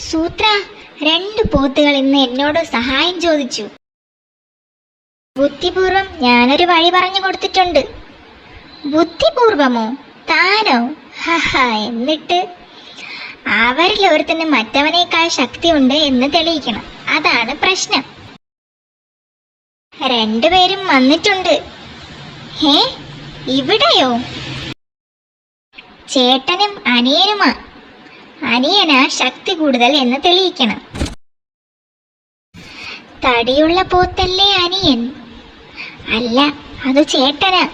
സൂത്ര രണ്ട് പോത്തുകൾ ഇന്ന് എന്നോട് സഹായം ചോദിച്ചു. ബുദ്ധിപൂർവം ഞാനൊരു വഴി പറഞ്ഞു കൊടുത്തിട്ടുണ്ട്. ബുദ്ധിപൂർവമോ? താനോ? ഹഹ എന്നിട്ട്? അവരിൽ ഒരുത്തിന് മറ്റവനേക്കാൾ ശക്തിയുണ്ട് എന്ന് തെളിയിക്കണം. അതാണ് പ്രശ്നം. രണ്ടുപേരും വന്നിട്ടുണ്ട്. ഹേ ഇവിടെയോ? ചേട്ടനും അനിയനുമാ. അനിയനാ ശക്തി കൂടുതൽ എന്ന് തെളിയിക്കണം. തടിയുള്ള പോത്തല്ലേ അനിയൻ? അല്ല അത് ചേട്ടന്.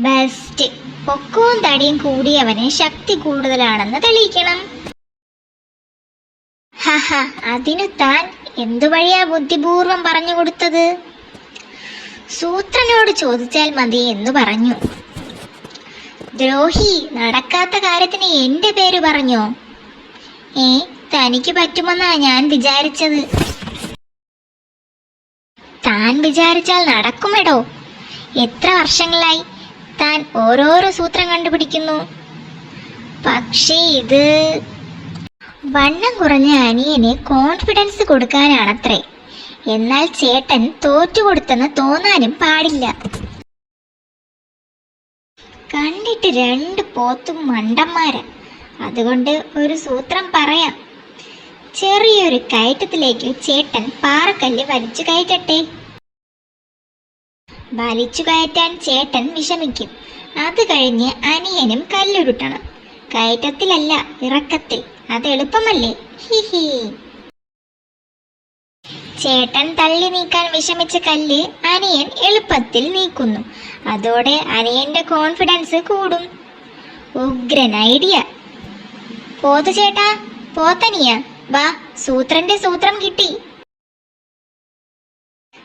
ബെസ്റ്റ് പൊക്കവും തടിയും കൂടിയവന് ശക്തി കൂടുതലാണെന്ന് തെളിയിക്കണം. ഹഹ അതിനു താൻ എന്തു വഴിയാ ബുദ്ധിപൂർവം പറഞ്ഞു കൊടുത്തത്? സൂത്രനോട് ചോദിച്ചാൽ മതി എന്ന് പറഞ്ഞു. ദ്രോഹി നടക്കാത്ത കാര്യത്തിന് എന്റെ പേര് പറഞ്ഞോ? ഏ തനിക്ക് പറ്റുമെന്നാ ഞാൻ വിചാരിച്ചത്. താൻ വിചാരിച്ചാൽ നടക്കുമെടോ. എത്ര വർഷങ്ങളായി താൻ ഓരോരോ സൂത്രം കണ്ടുപിടിക്കുന്നു. പക്ഷേ ഇത് വണ്ണം കുറഞ്ഞ അനിയന് കോൺഫിഡൻസ് കൊടുക്കാനാണത്രേ. എന്നാൽ ചേട്ടൻ തോറ്റുകൊടുത്തെന്ന് തോന്നാനും പാടില്ല. കണ്ടിട്ട് രണ്ട് പോത്തും മണ്ടന്മാര്. അതുകൊണ്ട് ഒരു സൂത്രം പറയാം. ചെറിയൊരു കയറ്റത്തിലേക്ക് ചേട്ടൻ പാറക്കല്ല് വലിച്ചു കയറ്റട്ടെ. വലിച്ചു കയറ്റാൻ ചേട്ടൻ വിഷമിക്കും. അത് കഴിഞ്ഞ് അനിയനും കല്ലുരുട്ടണം. കയറ്റത്തിലല്ല ഇറക്കത്തിൽ. അത് എളുപ്പമല്ലേ? ഹിഹി ചേട്ടൻ തള്ളി നീക്കാൻ വിഷമിച്ച കല്ല് അനിയൻ എളുപ്പത്തിൽ നീക്കുന്നു. അതോടെ അനിയന്റെ കോൺഫിഡൻസ് കൂടും. ഉഗ്രൻ ഐഡിയ പോത്ത് ചേട്ടാ പോത്തനിയ. വാ സൂത്രന്റെ സൂത്രം കിട്ടി.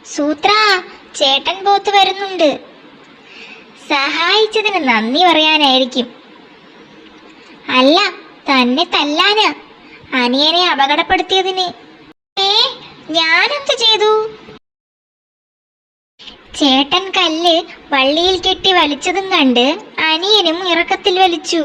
സൂത്ര ചേട്ടൻ പോത്ത് വരുന്നുണ്ട്. സഹായിച്ചതിന് നന്ദി പറയാനായിരിക്കും. അല്ല തന്നെ തല്ലാന. അനിയനെ അപകടപ്പെടുത്തിയതിന്. ഏ ഞാനെന്ത് ചെയ്തു? ചേട്ടൻ കല്ല് വള്ളിയിൽ കെട്ടി വലിച്ചതും കണ്ട് അനിയനും ഇറക്കത്തിൽ വലിച്ചു.